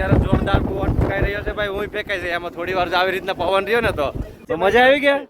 અત્યારે જોરદાર પવન ફેંકાઈ રહ્યો છે ભાઈ હું ફેંકાઈ છે એમાં થોડી વાર આવી રીતના પવન રહ્યો ને તો. તો મજા આવી ગયા?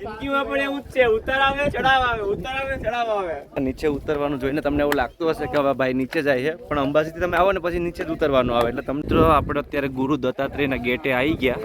જિંદગીમાં પણ એવું જ છે. ઉતાર આવે ચડાવ આવે ઉતાર આવે ચડાવ આવે. નીચે ઉતરવાનું જોઈને તમને એવું લાગતું હશે કે હવે ભાઈ નીચે જાય છે. પણ અંબાજીથી તમે આવો ને પછી નીચે જ ઉતરવાનું આવે. એટલે તમે તો આપણે અત્યારે ગુરુ દત્તાત્રેયના ગેટે આવી ગયા.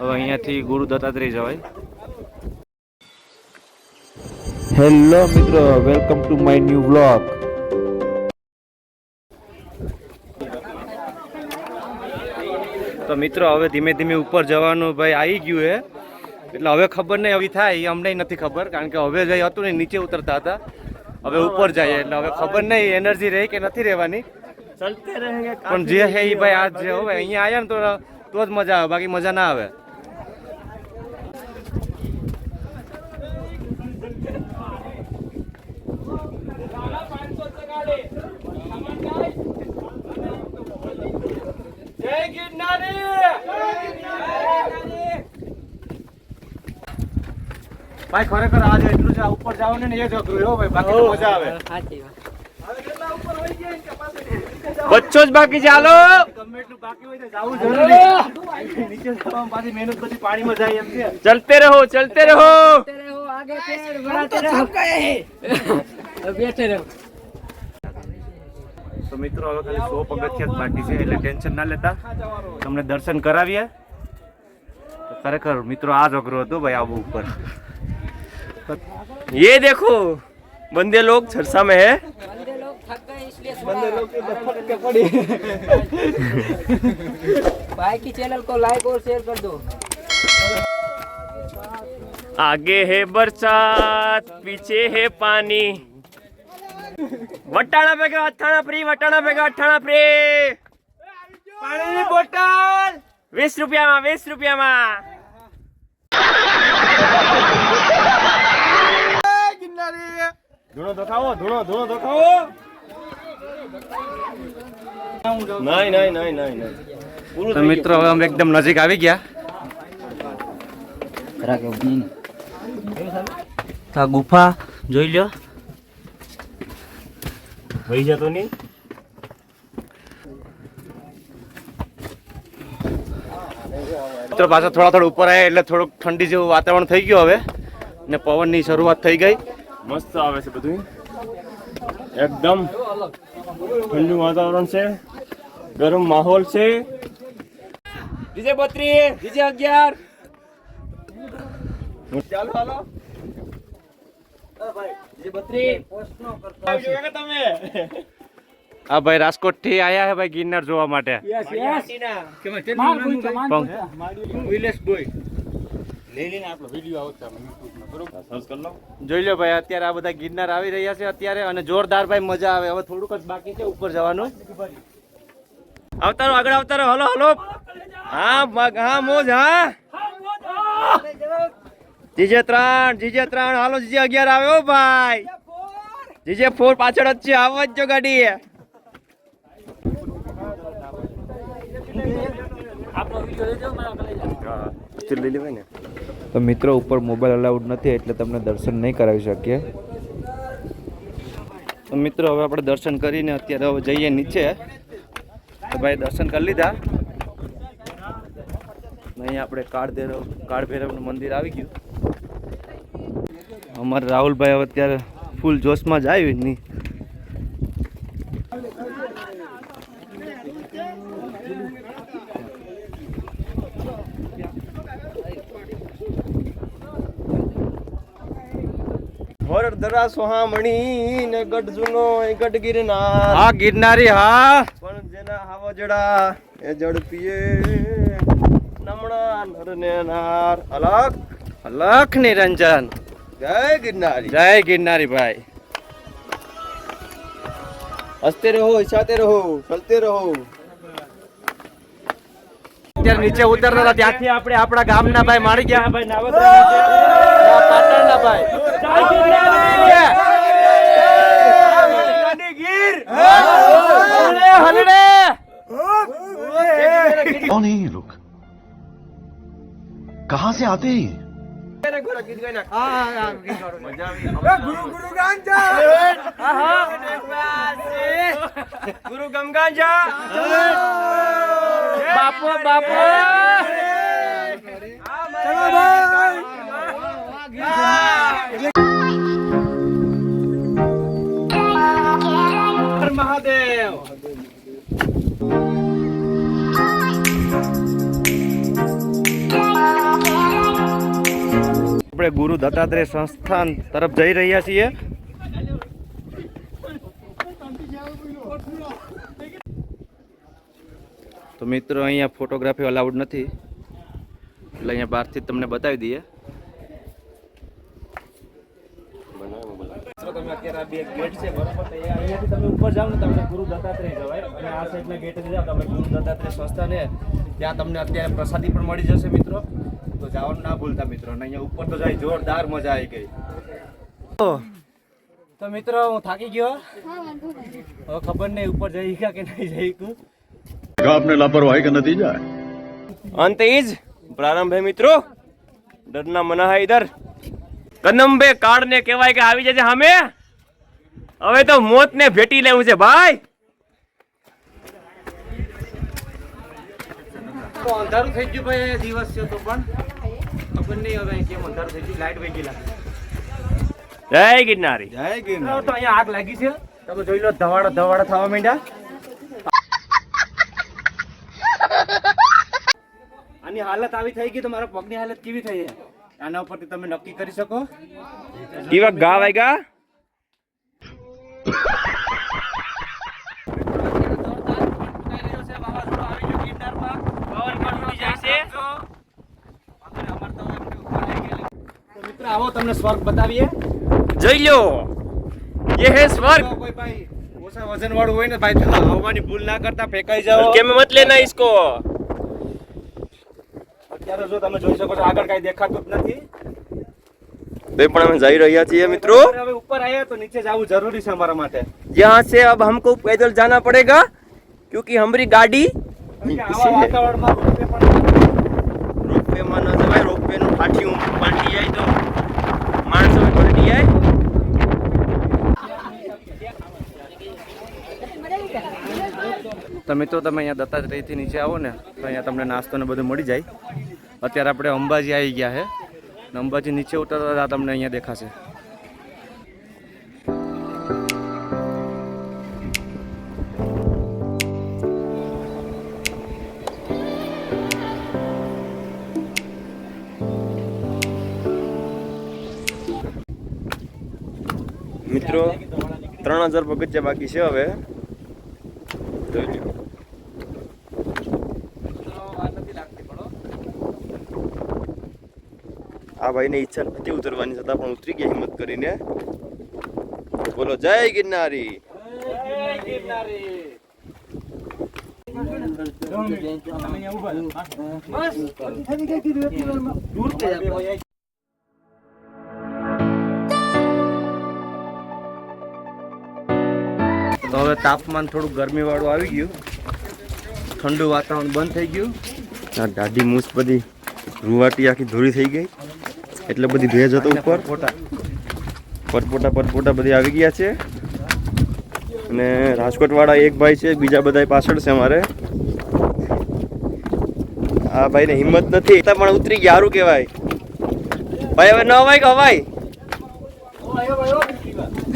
હવે અહીંયાથી ગુરુ દત્તાત્રેય જવાય. હેલો મિત્રો welcome to my new vlog તો મિત્રો હવે ધીમે ધીમે ઉપર જવાનું ભાઈ આવી ગયું હે. એટલે હવે ખબર નહીં હવે થાય એ અમને નથી ખબર કારણ કે હવે જઈ હતું ને નીચે ઉતરતા હતા. હવે ઉપર જાય એટલે હવે ખબર નહીં એનર્જી રહે કે નથી રહેવાની. પણ જે છે એ ભાઈ આજ જે હવે અહીંયા આવ્યા ને તો તો જ મજા આવે બાકી મજા ના આવે. ભાઈ ખરેખર આજે એટલું છે ઉપર જાવ ને એ જ અઘરું હો ભાઈ બાકી મજા આવે. બચ્ચો જ બાકી ચાલો ગમે એટલું બાકી હોય તો જાવું જરૂરી નીચે પાછી મહેનત બધી પાણીમાં જાય એમ છે. ચલતે રહો ચલતે રહો. તો મિત્રો હવે ખાલી સો પગથિયા જ બાકી છે એટલે ટેન્શન ના લેતા તમને દર્શન કરાવીએ તો ખરેખર મિત્રો આ જ અઘરું હતું ભાઈ આવું ઉપર ये देखो बंदे लोग छरसा में है भाई की चैनल को लाइक और शेयर कर दो आगे है बरसात पीछे है पानी વટાણા ભેગા અઠાણા ફ્રી વટાણા ભેગા અઠાણા ફ્રી પાણીની બોટલ. વીસ રૂપિયામાં વીસ રૂપિયામાં. ધૂણો દોખાવો ધૂણો ધૂણો દોખાવો. નહીં નહીં નહીં નહીં નહીં. પૂરું તો મિત્રો હવે અમે એકદમ નજીક આવી ગયા. આ ગુફા જોઈ લ્યો. વહી જતો નહીં? મિત્રો પાછા થોડા થોડા ઉપર આવ્યા એટલે થોડુંક ઠંડી જેવું વાતાવરણ થઈ ગયું હવે. ને પવનની શરૂઆત થઈ ગઈ. મસ્ત આવે છે બધું એકદમ ઠંડુ વાતાવરણ છે. ગરમ માહોલ છે. બીજે બત્રી બીજે અગિયાર. ચાલો હાલો. તમે આ ભાઈ રાજકોટથી આયા હે ભાઈ ગિરનાર જોવા માટે. સર્ચ કરી લો. જોઈ લો ભાઈ અત્યારે આ બધા ગિરનાર આવી રહ્યા છે અત્યારે અને જોરદાર ભાઈ મજા આવે. હવે થોડુંક જ બાકી છે ઉપર જવાનું. અવતારો આગળ અવતારો હલો હલો. હા. હા મોજ હા. જીજે ત્રણ જીજે ત્રણ. હાલો જીજે અગિયાર આવ્યો ભાઈ. જીજે ફોર પાછળ જ છે. આવો જ જો ગાડી તો મિત્રો ઉપર મોબાઈલ અલાઉડ નથી એટલે તમને દર્શન નહીં કરાવી શકીએ. તો મિત્રો હવે આપણે દર્શન કરીને અત્યારે હવે જઈએ નીચે. તો ભાઈ દર્શન કરી લીધા. અહીં આપણે કાળ ભૈરવ કાળ ભૈરવનું મંદિર આવી ગયું. અમારે રાહુલભાઈ હવે અત્યારે ફૂલ જોશમાં જ આવી નહીં વરદરા સોહામણી ને ગઢ જૂનો એ ગઢ ગિરનાર હા ગિરનારી હા. પણ જેના હાવજડા એ પીએ નમણા નર ને નાર અલગ લખ નિરંજન. જય ગિરનારી જય ગિરનારી ભાઈ હસતે રહો ઈચ્છાતે રહો ચલતે રહો અત્યારે નીચે ઉતરતા હતા ત્યાંથી આપણે આપણા ગામના ભાઈ મારી ગયા ભાઈ નાવદરા પાટણના ભાઈ હલડે, હલડે. कौन है ગાય ગોરા ગુરુ ગુરુ ગાંજા! ગુરુ ગમ ચલો ભાઈ આપણે ગુરુ દત્તાત્રેય સંસ્થાન તરફ જઈ રહ્યા છીએ. તો મિત્રો, અહીંયા ફોટોગ્રાફી અલાઉડ નથી. એટલે અહીંયા બહારથી તમને બતાવી દઈએ. તમે અત્યારે આ બે ગેટ છે અહીંયાથી તમે ઉપર જાઓ ને, તમને ગુરુ દત્તાત્રેય જવાય. અને આ સાઈડના ગેટે જાઓ તમે ગુરુ દત્તાત્રેય સંસ્થાને ત્યાં તમને અત્યારે પ્રસાદી પણ મળી જશે, મિત્રો. તો જવાનું ના ભૂલતા મિત્રો ને અહીંયા ઉપર તો જાય જોરદાર મજા આવી ગઈ. તો મિત્રો હું થાકી ગયો. હવે ખબર નહીં ઉપર જઈ ગયા કે નહીં જઈ ગયું આપને લાપરવાહી કે નથી જાય? અંત ઇજ પ્રારંભ હે મિત્રો ડરના મના ઇધર કનંબે કાળ ને કહેવાય કે આવી જજે સામે હવે તો મોત ને ભેટી લેવું છે ભાઈ. અંધારું થઈ ગયું ભાઈ દિવસ છે તો પણ. ખબર નહીં હવે કેમ અંધારું થઈ ગયું લાઈટ વહી ગયેલા જય ગિરનારી. તો અહીંયા આગ લાગી છે. તમે જોઈ લો ધવાડા ધવાડા થવા માંડ્યા. આની હાલત આવી થઈ ગઈ તો મારા પગની હાલત કેવી થઈ છે? આના ઉપરથી તમે નક્કી કરી શકો. કેવા ગા. વાગ્યા તો મિત્રો આવો તમને સ્વર્ગ બતાવીએ જોઈ લો ये है स्वर्ग તો કોઈ ભાઈ ઓછા વજન વાળું હોય ને ભાઈ તો આવવાની ભૂલ ના કરતા ફેંકાઈ જાઓ के में मत लेना इसको અત્યારે જો તમે જોઈ શકો છો આગળ કઈ દેખાતું જ નથી तो પણ અમે જઈ રહ્યા છીએ મિત્રો હવે ઉપર આવ્યા તો નીચે જવું જરૂરી છે અમારા માટે यहाँ से अब हमको पैदल जाना पड़ेगा क्योंकि हमारी गाड़ी કેમ કે આવા વાતાવરણમાં માણસો તમે તો તમે અહીંયા દત્તાત્રેયથી નીચે આવો ને, તો અહીંયા તમને નાસ્તો ને બધું મળી જાય. અત્યારે આપણે અંબાજી આવી ગયા છે. અંબાજી નીચે ઉતરતા તમને અહીંયા દેખાશે. મિત્રો ત્રણ હજાર પગથિયા બાકી છે હવે. જોઈ લો. આ ભાઈને ઈચ્છા નથી ઉતરવાની છતાં પણ ઉતરી ગયા હિંમત કરીને. બોલો જય ગિરનારી. તો હવે તાપમાન થોડું ગરમી વાળું આવી ગયું. ઠંડુ વાતાવરણ બંધ થઈ ગયું. આ દાઢી મૂસ બધી રૂવાટી આખી ધૂળી થઈ ગઈ. એટલે બધી ભેજ હતો ઉપર. પરપોટા. પરપોટા બધી આવી ગયા છે. અને રાજકોટવાળા એક ભાઈ છે બીજા બધા પાછળ છે અમારે. આ ભાઈને હિંમત નથી. પણ ઉતરી ગયા સારું કહેવાય. ભાઈ હવે ન અવાય કે અવાય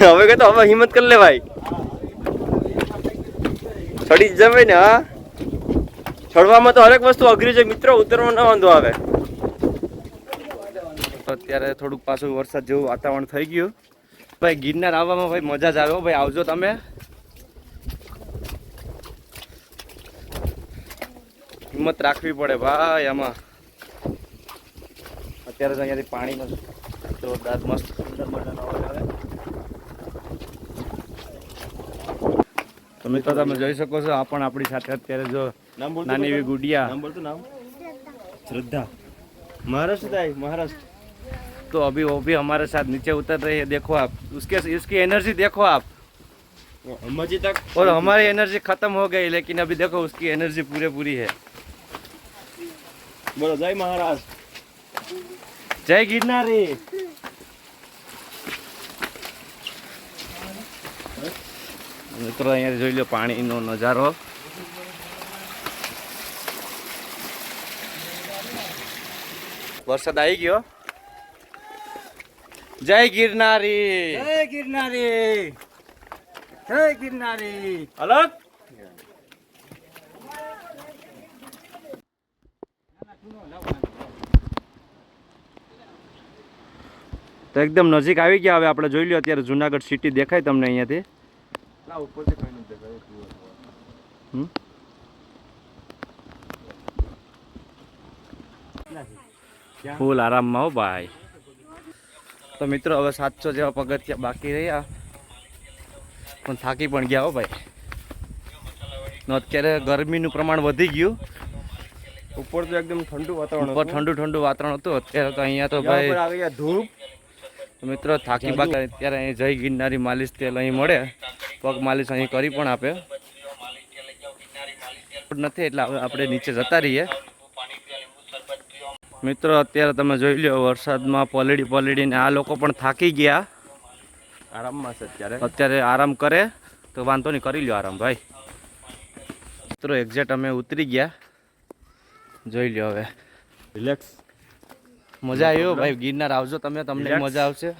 હવે કે તો હવે હિંમત કરી લે ભાઈ ચડી જ જમે ને, હા? ચડવામાં તો હરેક વસ્તુ અઘરી છે. મિત્રો ઉતરવાનો વાંધો આવે. અત્યારે થોડુંક પાછું વરસાદ જેવું વાતાવરણ થઈ ગયું. ભાઈ, ગિરનાર આવવામાં ભાઈ મજા જ આવે ભાઈ, આવજો તમે. હિંમત રાખવી પડે ભાઈ આમાં. અત્યારે તો અહીંયાથી પાણીનો જોરદાર, મસ્ત સુંદર મજાનો આવે. તો મિત્રો તમે જોઈ શકો છો આ પણ આપણી સાથે અત્યારે જો નાની એવી ગુડિયા नाम बोल तो नाम श्रद्धा महाराष्ट्र से आई महाराष्ट्र तो अभी वो भी हमारे साथ नीचे उतर रही है देखो आप उसके इसकी एनर्जी देखो आप अंबाजी तक और हमारी एनर्जी खत्म हो गई लेकिन अभी देखो उसकी एनर्जी पूरे पूरी है बोलो जय महाराज જય ગિરનારી મિત્રો અહીંયા જોઈ લો પાણીનો નજારો. વરસાદ આવી ગયો. જય ગિરનારી. જય ગિરનારી. જય ગિરનારી. હલો. તો એકદમ નજીક આવી ગયા. હવે આપણે જોઈ લો અત્યારે જુનાગઢ સિટી દેખાય તમને અહીંયાથી. હમ? ફૂલ આરામમાં હો ભાઈ. તો મિત્રો હવે સાતસો જેવા પગથિયા બાકી રહ્યા. પણ થાકી પણ ગયા હો ભાઈ. અત્યારે ગરમીનું પ્રમાણ વધી ગયું. ઉપર તો એકદમ ઠંડુ વાતાવરણ ઉપર ઠંડુ ઠંડુ વાતાવરણ હતું. અત્યારે તો અહીંયા તો ભાઈ ધૂપ. મિત્રો થાકી બાકી અત્યારે અહીં જય ગિરનારી માલિશ તેલ અહીં મળે. પગ માલિશ અહીં કરી પણ આપે. નથી એટલે હવે આપણે નીચે જતા રહીએ. મિત્રો અત્યારે તમે જોઈ લો વરસાદમાં પલળી પલળીને આ લોકો પણ થાકી ગયા. આરામમાં છે અત્યારે. અત્યારે આરામ કરે. તો વાંધો નહીં કરી લ્યો આરામ ભાઈ. મિત્રો એક્ઝેક્ટ અમે ઉતરી ગયા. જોઈ લ્યો હવે. રિલેક્સ મજા આવ્યો ભાઈ. ગિરનાર આવજો તમે તમને મજા આવશે.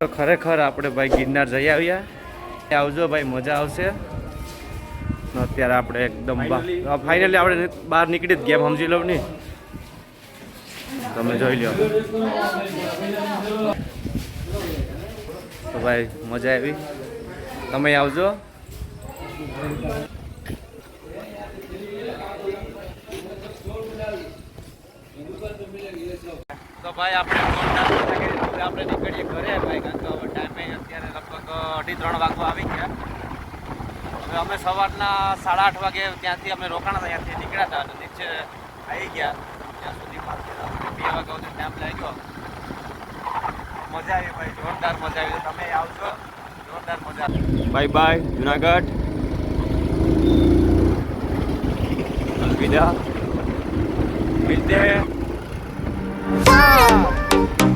તો ખરેખર આપણે ભાઈ ગિરનાર જઈ આવ્યા. આવજો ભાઈ મજા આવશે. અત્યારે આપણે એકદમ ફાઇનલી આપણે બહાર નીકળી જ ગેમ સમજી લો ને. તમે જોઈ લો. તો ભાઈ મજા આવી. તમે આવજો. તો ભાઈ આપણે હવે આપણે નીકળીએ ઘરે ભાઈ કારણ કે હવે ટાઈમે અત્યારે લગભગ અઢી ત્રણ વાગવા આવી ગયા. હવે અમે સવારના સાડા આઠ વાગે ત્યાંથી અમે રોકાણા હતા ત્યાંથી નીકળ્યા હતા અને નીચે આવી ગયા. ત્યાં સુધી બે વાગ્યા સુધી ટાઈમ લાગ્યો. મજા આવી ભાઈ જોરદાર મજા આવી. તમે આવજો. જોરદાર મજા આવી. Bye bye Junagadh. અલવિદા. મિલતે. हैं